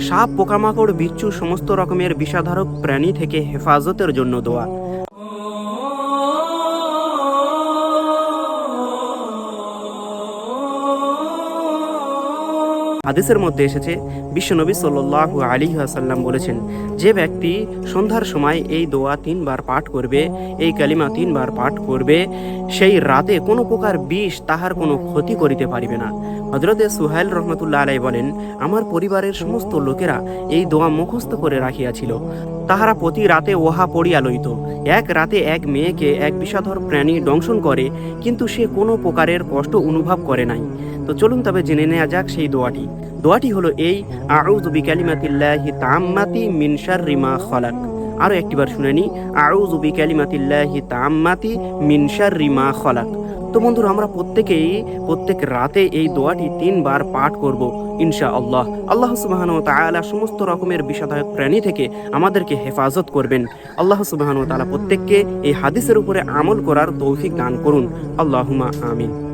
সাপ, পোকামাকড়, বিচ্ছু, সমস্ত রকমের বিষাধারক প্রাণী থেকে হেফাজতের জন্য দোয়া। হাদিসের মধ্যে এসেছে বিশ্বনবী সাল্লাল্লাহু আলী আসাল্লাম বলেছেন, যে ব্যক্তি সন্ধ্যার সময় এই দোয়া তিনবার পাঠ করবে, এই কালিমা তিনবার পাঠ করবে, সেই রাতে কোনো প্রকার বিষ তাহার কোনো ক্ষতি করিতে পারিবে না। হজরতে সুহাইল রহমতুল্লাহ আলাই বলেন, আমার পরিবারের সমস্ত লোকেরা এই দোয়া মুখস্থ করে রাখিয়াছিল। তাহারা প্রতি রাতে ওহা পড়িয়া লইত। এক রাতে এক মেয়েকে এক বিষাধর প্রাণী দংশন করে, কিন্তু সে কোনো প্রকারের কষ্ট অনুভব করে নাই। তো চলুন তবে জেনে নেওয়া যাক সেই দোয়াটি। দোয়াটি হলো এই, আউযু বিকালিমাতিল্লাহি তাম্মাতি মিন শাররি মা খালাক। আরও একটিবার শুনে নি আউযু বিকালিমাতিল্লাহি তাম্মাতি মিন রিমা খালাক। তো বন্ধুরা, আমরা প্রত্যেকেই প্রত্যেক রাতে এই দোয়াটি তিনবার পাঠ করব ইনশা আল্লাহ আল্লাহ সুবাহান ও তালা সমস্ত রকমের বিষাদায়ক প্রাণী থেকে আমাদেরকে হেফাজত করবেন। আল্লাহ সুবাহান ও তালা প্রত্যেককে এই হাদিসের উপরে আমল করার তৌফিক দান করুন। আল্লাহুমা আমিন।